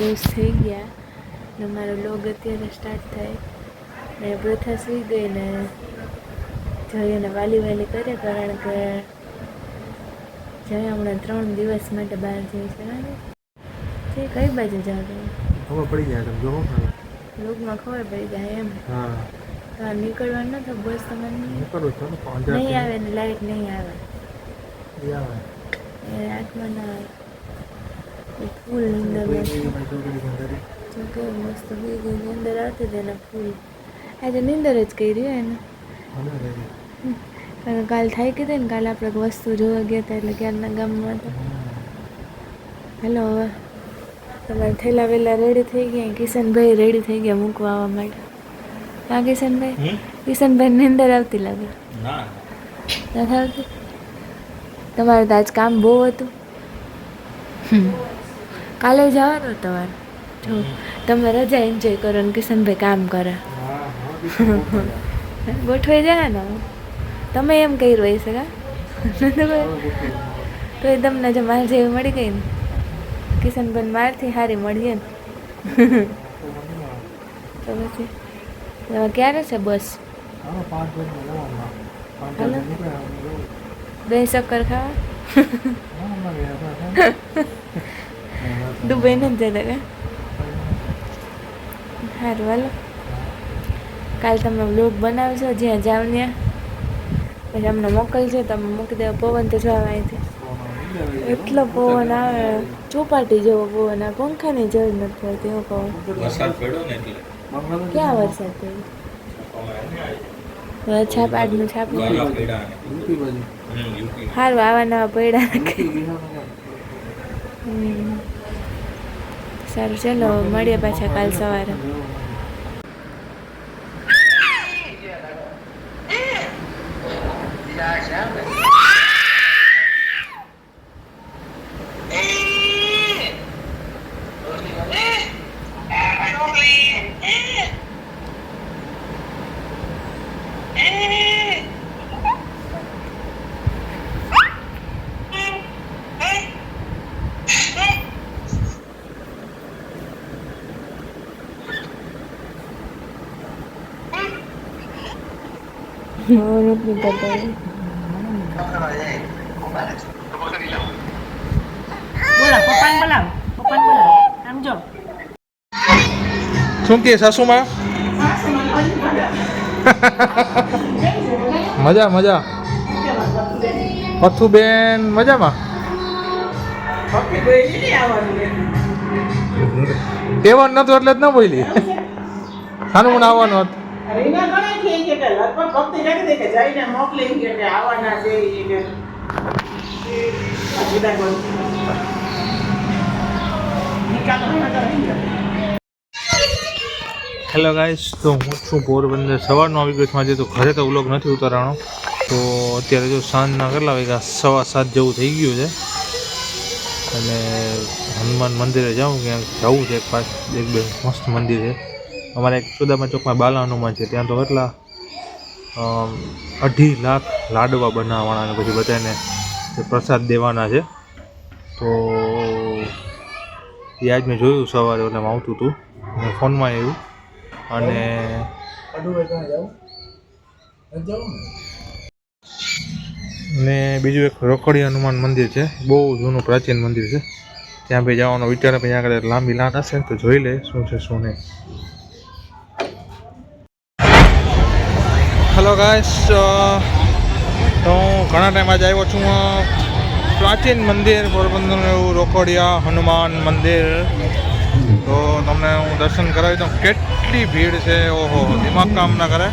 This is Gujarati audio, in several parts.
દસ થઈ ગયા ને મારો લોગ અત્યારે સ્ટાર્ટ થાય. ને પ્રથા સુઈ ગઈ ને જયાને વાલી વાલી કરે કારણ કે જયા હમણાં ત્રણ દિવસ માટે બહાર જાય છે તે કઈ બાજુ જાવ તમે? ખબર પડી જાય તમે જોવો ને લોગમાં ખબર પડી જાય એમ. હા. તો નીકળવાનું ન તો બસ તમારે કરું છું નહીં આવે ને લાઈટ નહીં આવે. આવે. એ આત્મા ના આવે ફૂલ અંદર જો કે મસ્ત બી ગઈ નીંદર આવતી હતી ને ફૂલ. આજે નીંદર જ કરી એને. કારણ કાલ થાય કીધે ને કાલે આપણે વસ્તુ જોવા ગયા હતા એટલે ક્યારના ગામમાં તો હેલો હવે. તમારે થેલા વેલા રેડી થઈ ગયા કિશનભાઈ રેડી થઈ ગયા મૂકવા આવવા માટે? હા કિશનભાઈ? કિશનભાઈ નિંદર આવતી લાગે. ના. નથી આવતી? તમારે તો આજ કામ બહુ હતું. હમ. કાલે જવાનું તમારે? જો તમે રજા એન્જોય કરો ને કિશનભાઈ કામ કરે. ગોઠવાઈ જાય ને તમે એમ કર્યું હોય છે કા? તો એ તમને જો માર જેવી મળી ગઈ ને? કિશનભાઈ મારથી સારી મળીએ ને? તો પછી ક્યારે છે બસ. બે ચક્કર ખાવા. દુબઈ નથી જતા કે સારું હાલો કાલ તમે બ્લોગ બનાવશો જ્યાં જાવ ત્યાં પછી અમને મોકલજો તમે મૂકી દેવા પવન તો જવા અહીંથી એટલો પવન આવે ચોપાટી જેવો પવન આવે પંખાની જરૂર નથી પડતી હું કહું ક્યાં વરસાદ પડ્યો છાપ આજનું છાપ સારું આવા નવા પડ્યા. સારું ચાલો મળીએ પાછા કાલ સવારે હું નથી કરતા બોલા પપ્પાને બોલાવ પપ્પાને બોલાવ આમ જો શું કે સાસુમાં? મજા મજા. પથ્થુબેન મજામાં? એવાનું નતું એટલે જ ન બોલી. સાનું મને આવવાનું હતું. હેલો ગાઈસ તો હું છું પોરબંદર. સવારનો આવી ગયો છું આજે તો ઘરે તો વ્લોગ નથી ઉતારવાનો. તો અત્યારે જો સાંજના કેટલા વાગ્યા? સવા સાત જેવું થઈ ગયું છે. અને હનુમાન મંદિરે જાઉં, ક્યાંક જવું છે એક પાંચ એક બે મસ્ત મંદિર છે. અમારે એક સુદામા ચોકમાં બાલા હનુમાન છે. ત્યાં તો કેટલા અઢી લાખ લાડવા બનાવવાના અને પછી બધાને પ્રસાદ દેવાના છે. તો એ આજ મેં જોયું સવારે, એટલે આવતું હતું ફોનમાં આવ્યું. અને ને બીજું એક રોકડી હનુમાન મંદિર છે. બહુ જૂનું પ્રાચીન મંદિર છે. ત્યાં ભાઈ જવાનો વિચાર પછી આગળ લાંબી લાટ હશે તો જોઈ લે શું છે શું નહીં. હેલો ગાઈસ તો હું ઘણા ટાઈમ આજે આવ્યો છું પ્રાચીન મંદિર, પોરબંદરનું એવું રોકડિયા હનુમાન મંદિર. તો તમને હું દર્શન કરાવી દઉં. કેટલી ભીડ છે? ઓહો દિમાગ કામ ના કરે.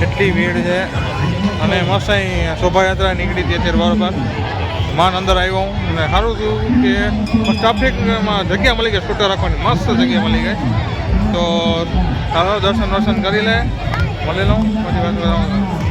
કેટલી ભીડ છે? અને મસ્ત અહીં શોભાયાત્રા નીકળી હતી અત્યારે બરોબર માન અંદર આવ્યો હું અને સારું થયું કે ટ્રાફિકમાં જગ્યા મળી ગઈ સ્કૂટર રાખવાની. મસ્ત જગ્યા મળી ગઈ. તો ચાલો દર્શન દર્શન કરી લે. મળી લઉં. પછી વાત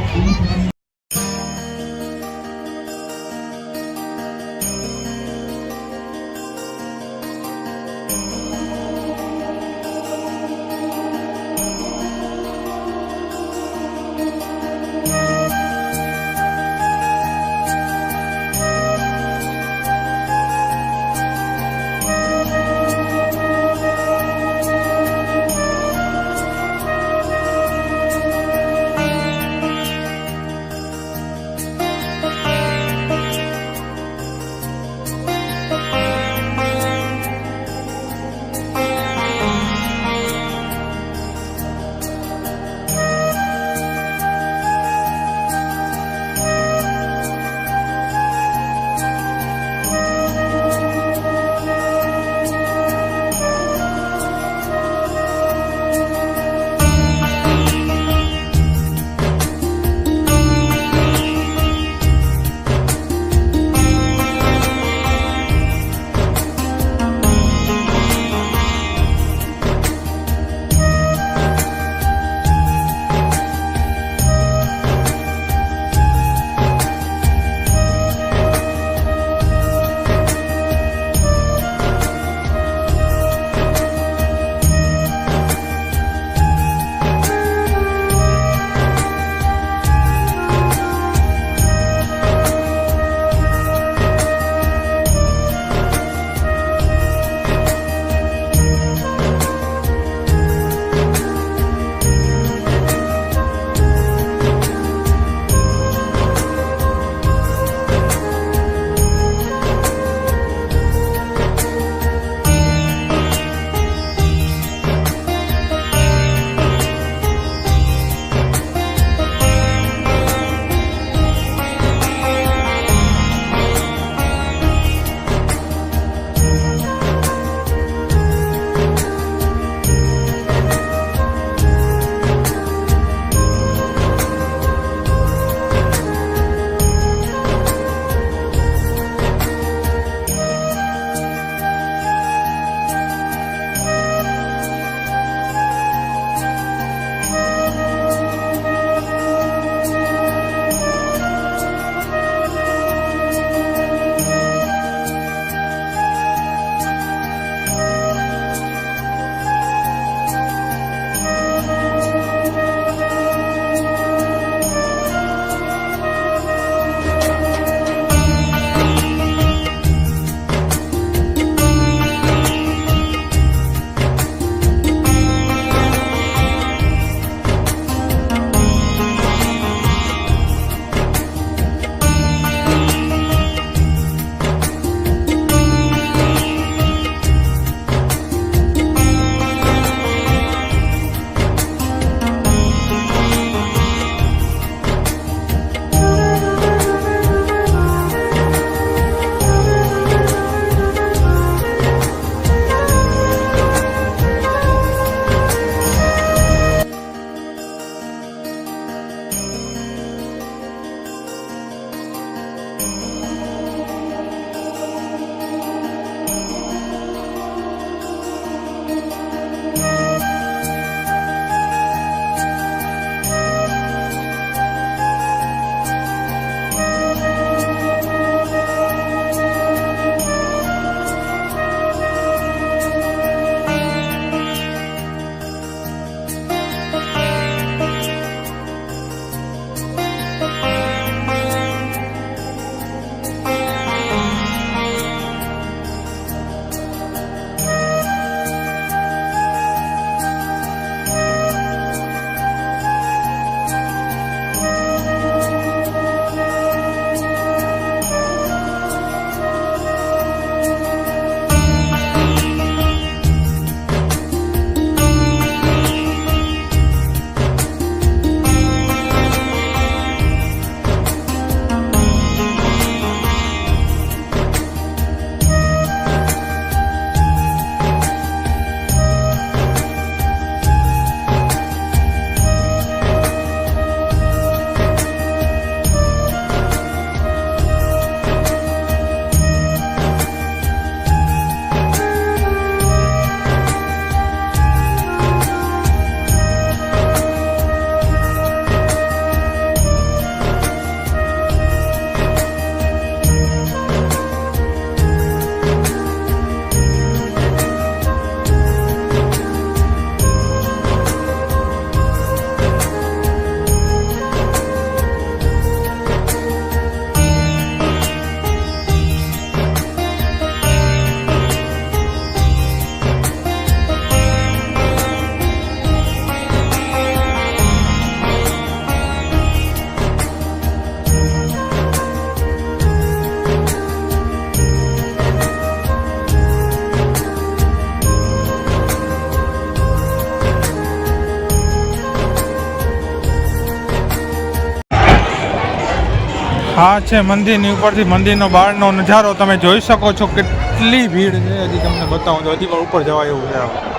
આ છે, મંદિરની ઉપરથી મંદિરનો બહારનો નજારો તમે જોઈ શકો છો. કેટલી ભીડ છે હજી તમને બતાવું. તો હજી પણ ઉપર જવાય એવું છે.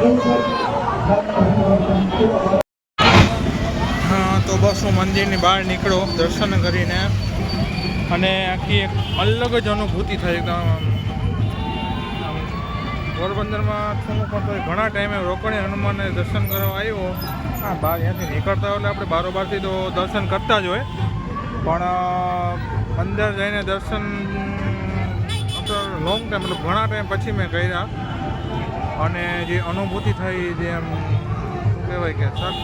તો બસ હું મંદિરની બહાર નીકળો, દર્શન કરીને. અને આખી એક અલગ જ અનુભૂતિ થઈ પોરબંદરમાં છું પણ તો ઘણા ટાઈમે રોકડી હનુમાનને દર્શન કરવા આવ્યો. હા, બહાર ત્યાંથી નીકળતા એટલે આપણે બારોબારથી તો દર્શન કરતા જ હોય. પણ અંદર જઈને દર્શન લોંગ ટાઈમ મતલબ ઘણા ટાઈમ પછી મેં કર્યા. અને જે અનુભૂતિ થઈ જે એમ કહેવાય કે સર,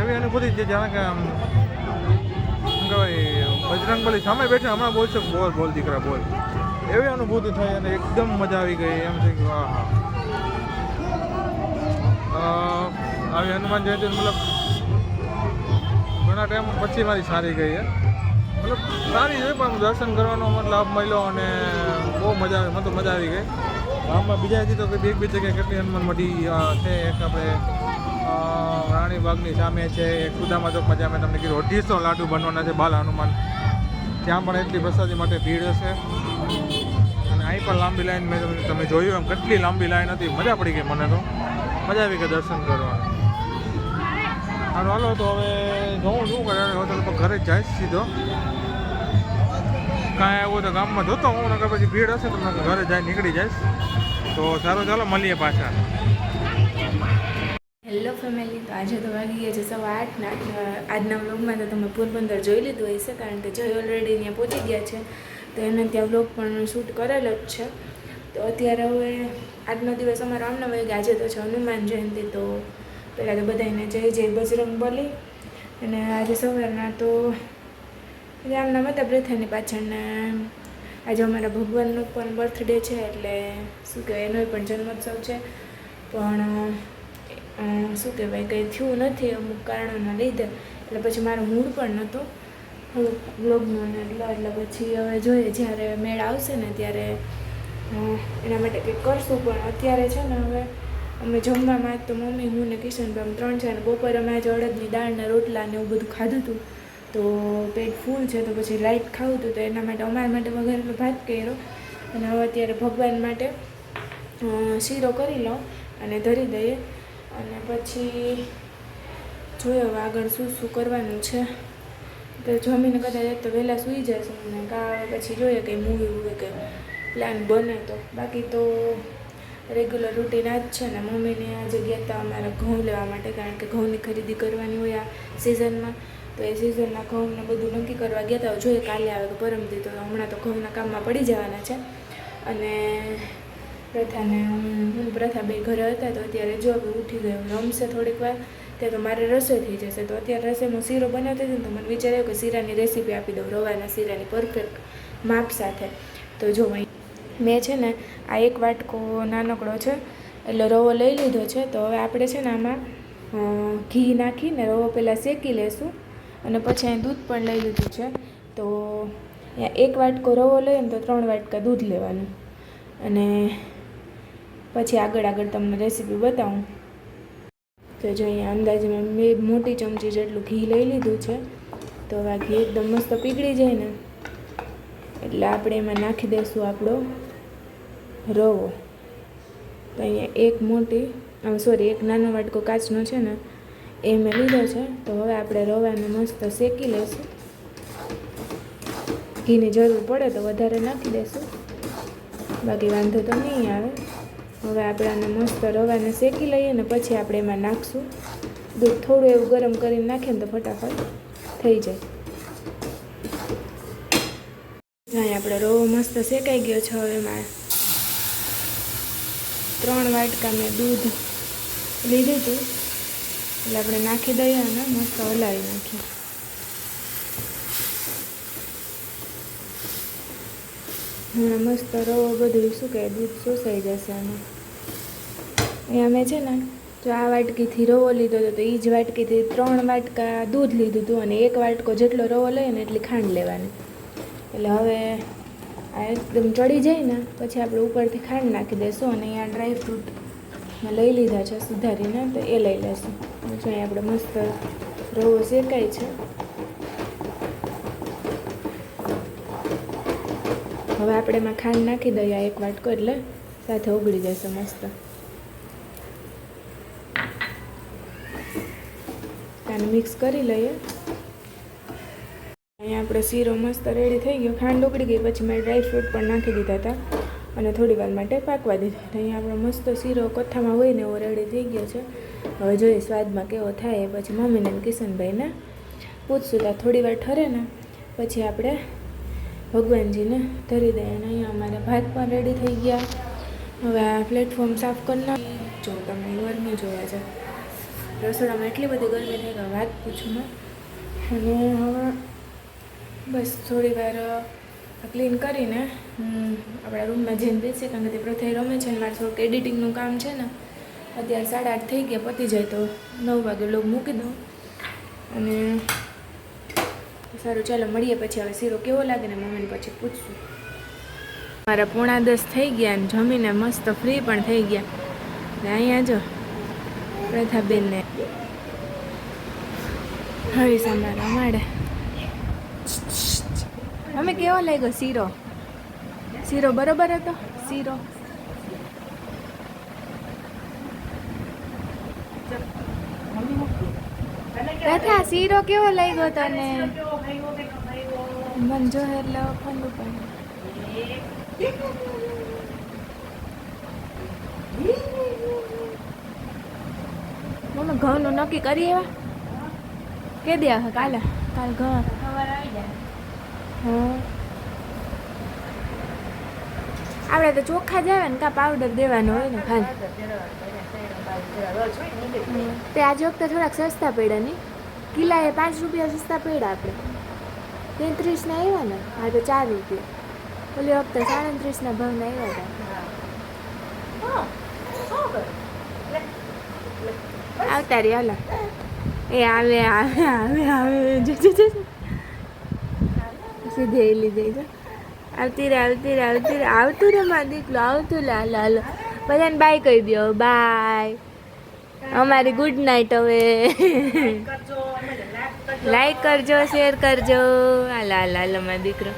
એવી અનુભૂતિ જે જાણે કે આમ, શું કહેવાય, બજરંગબલી સામે બેઠા હમણાં બોલશે બોલ બોલ દીકરા, બોલ. એવી અનુભૂતિ થઈ અને એકદમ મજા આવી ગઈ, એમ થઈ ગયું હા હા આવી હનુમાન જયંતિ મતલબ ઘણા ટાઈમ પછી મારી સારી ગઈ હે. મતલબ સારી છે, પણ દર્શન કરવાનો મને લાભ મળ્યો અને બહુ મજા આવી તો મજા આવી ગઈ. ગામમાં બીજા તો એક બી જગ્યાએ કેટલી હનુમાન મઢી છે, એક આપણે રાણીબાગની સામે છે, એક સુદામા ચોકમાં જ્યાં મેં તમને કીધું અઢીસો લાડુ બનવાના છે બાલ હનુમાન. ત્યાં પણ એટલી પ્રસાદી માટે ભીડ હશે. અને અહીં પણ લાંબી લાઈન મેં તમને- તમે જોયું એમ કેટલી લાંબી લાઈન હતી. મજા પડી ગઈ મને તો. મજા આવી ગઈ દર્શન કરવાની. હાલો હાલો, તો હવે જોઉં શું કરે હોટલ પર ઘરે જ જઈશ સીધો. કાંઈ આવું તો ગામમાં જોતો હું નકર પછી ભીડ હશે તો ઘરે જાય, નીકળી જઈશ. તો સારું, ચાલો, મળીએ પાછા. હેલો ફેમિલી તો આજે તો વાગી ગયા છે સવા આઠના આજના વ્લોગમાં તો તમે પોરબંદર જોઈ લીધું હશે, કારણ કે જય ઓલરેડી ત્યાં પહોંચી ગયા છે. તો એને ત્યાં વ્લોગ પણ શૂટ કરેલો જ છે. તો અત્યારે હવે આજનો દિવસ અમારો આમનો વહી આજે તો છે હનુમાન જયંતિ, તો પહેલાં તો બધાને જય જય બજરંગ બલી. અને આજે સવારના તો રામના મતા પ્રથાની પાછળના આજે અમારા ભગવાનનો પણ બર્થડે છે, એટલે શું કહેવાય એનો પણ જન્મોત્સવ છે. પણ શું કહેવાય, કંઈ થયું નથી અમુક કારણોના લીધે. એટલે પછી મારો મૂડ પણ નહોતો. થોડુંક બ્લોગનું એટલે એટલે પછી હવે જોઈએ, જ્યારે મેળ આવશે ને ત્યારે એના માટે કંઈક કરશું. પણ અત્યારે છે ને હવે અમે જમવામાં, તો મમ્મી, હું ને કિશનભાઈ ત્રણ છે ને બપોરે અમે આજે અડદની દાળના રોટલા ને એવું બધું ખાધું હતું. તો પેટ ફૂલ છે તો પછી લાઈટ ખાવું હતું તો એના માટે અમારા માટે વઘારેલો ભાત કર્યો. અને હવે અત્યારે ભગવાન માટે શીરો કરી લઉં અને ધરી દઈએ. અને પછી જોઈએ હવે આગળ શું શું કરવાનું છે. તો જમીને કદાચ તો વહેલા સૂઈ જશું અને કા પછી જોઈએ કંઈ મૂવી વૂવી કે પ્લાન બને તો. બાકી તો રેગ્યુલર રૂટીન આ જ છે ને. મમ્મીને આજે ગયા હતા અમારા ઘઉં લેવા માટે, કારણ કે ઘઉંની ખરીદી કરવાની હોય આ સિઝનમાં તો એ સિઝનના ઘઉંને બધું નક્કી કરવા ગયા હતા. જોઈએ કાલે આવે તો પરમથી. તો હમણાં તો ઘઉંના કામમાં પડી જવાના છે. અને પ્રથાને હું પ્રથા બે ઘરે હતા તો અત્યારે જો હવે ઉઠી ગયો. રમશે થોડીક વાર. ત્યાં તો મારે રસોઈ થઈ જશે. તો અત્યારે રસોઈમાં શીરો બનાવતી હતી ને તો મને વિચાર્યો કે શીરાની રેસીપી આપી દઉં. રવાના શીરાની પરફેક્ટ માપ સાથે. તો જો મેં છે ને, આ એક વાટકો નાનકડો છે, એટલે રવો લઈ લીધો છે. તો હવે આપણે છે ને આમાં ઘી નાખીને રવો પહેલાં શેકી લેશું. અને પછી અહીં દૂધ પણ લઈ લીધું છે. તો અહીંયા એક વાટકો રવો લઈએ ને તો ત્રણ વાટકા દૂધ લેવાનું. અને પછી આગળ આગળ તમને રેસીપી બતાવું. તો જો અહીંયા અંદાજમાં મેં મોટી ચમચી જેટલું ઘી લઈ લીધું છે. તો આ ઘી એકદમ મસ્ત પીગળી જાય ને, એટલે આપણે એમાં નાખી દઈશું આપણો રવો. તો અહીંયા એક મોટી સોરી એક નાનો વાટકો કાચનો છે ને એ મેં લીધો છે. તો હવે આપણે રવાને મસ્ત શેકી લઈશું ઘીની જરૂર પડે તો વધારે નાખી દઈશું બાકી વાંધો તો નહીં આવે. હવે આપણે આને મસ્ત રવાને શેકી લઈએ ને પછી આપણે એમાં નાખશું. દૂધ થોડું એવું ગરમ કરીને નાખીએ ને તો ફટાફટ થઈ જાય. અહીં આપણે રવો મસ્ત શેકાઈ ગયો છે. હવે એમાં ત્રણ વાટકા મેં દૂધ લીધું હતું. એટલે આપણે નાખી દઈએ અને મસ્ત હલાવી નાખીએ. હમણાં મસ્ત રવો બધું શું કહે દૂધ શોષાઈ જશે આમાં. અહીંયા મેં છે ને, જો આ વાટકીથી રવો લીધો હતો તો એ જ વાટકીથી ત્રણ વાટકા દૂધ લીધું હતું અને એક વાટકો જેટલો રવો લઈએ ને એટલી ખાંડ લેવાની. એટલે હવે આ એકદમ ચડી જાય ને, પછી આપણે ઉપરથી ખાંડ નાખી દઈશું અને અહીંયા ડ્રાય ફ્રૂટ મેં લઈ લીધા છે સુધારીને, તો એ લઈ લેશું. જો અહીંયા આપણે મસ્ત રવો શેકાય છે. હવે આપણે એમાં ખાંડ નાખી દઈએ એક વાટકો, એટલે સાથે ઉગળી જશે મસ્ત. આને મિક્સ કરી લઈએ. અહીંયા આપણે શીરો મસ્ત રેડી થઈ ગયો. ખાંડ ઉકળી ગઈ, પછી મેં ડ્રાયફ્રૂટ પણ નાખી દીધા હતા. અને થોડી વાર માટે પાકવા દીધા. અહીંયા આપણો મસ્ત શીરો કથામાં હોય ને એવો રેડી થઈ ગયો છે. હવે જોઈએ સ્વાદમાં કેવો થાય એ. પછી મમ્મીને કિશનભાઈને પૂછશું ત્યાં થોડી વાર ઠરે ને પછી આપણે ભગવાનજીને ધરી દઈએ. અને અહીંયા અમારે ભાત પણ રેડી થઈ ગયા. હવે આ પ્લેટફોર્મ સાફ કરી જો તમે ગરમી જોવા છે રસોડામાં એટલી બધી ગરમી થઈ કે વાત પૂછું મેં અને હવે બસ થોડી વાર ક્લીન કરીને આપણા રૂમમાં જઈને બેસીએ કારણ કે તે પ્રથાએ રમે છે અને મારે થોડુંક એડિટિંગનું કામ છે ને, અત્યારે સાડા આઠ થઈ ગયા, પતી જાય તો નવ વાગે લોગ મૂકી દઉં. અને સારું, ચાલો, મળીએ પછી. હવે શીરો કેવો લાગે ને મમ્મીને પછી પૂછશું. મારા પોણા દસ થઈ ગયા અને જમીને મસ્ત ફ્રી પણ થઈ ગયા. ને અહીંયા જો, પ્રથાબેનને. હરી સાંભાર અમારે અમે કેવો લાગ્યો? શીરો? શીરો બરોબર હતો? શીરો. પ્રથા શીરો કેવો લાગ્યો તને? મન જો એટલે ઠંડુ મમ્મી ઘઉંનું નક્કી કરીએ એવા કે દે કાલે? કાલે ઘઉં. હા આપણે તો ચોખ્ખા જ આવે ને, કા પાવડર દેવાનો હોય ને ખાલી તે આજે વખતે થોડાક સસ્તા પડ્યા નહીં કિલ્લાએ પાંચ રૂપિયા સસ્તા પડ્યા આપણે. તેત્રીસના આવ્યા ને હા તો ચાર રૂપિયા. ઓલી વખતે સાડત્રીસના ભાવના આવ્યા હતા. આવતા રે હાલો. એ આવે આવે આવે આવે જો જો જો જો. સીધે એલી જાય છે. આવતી રે આવતી રે આવતી રે આવતું રે મારા દીકલો આવતું લે હાલો હાલો. બધાને બાય કહી દો બાય અમારી ગુડ નાઇટ હવે. લાઈક કરજો શેર કરજો. હાલો હાલો હાલો મારા દીકરો.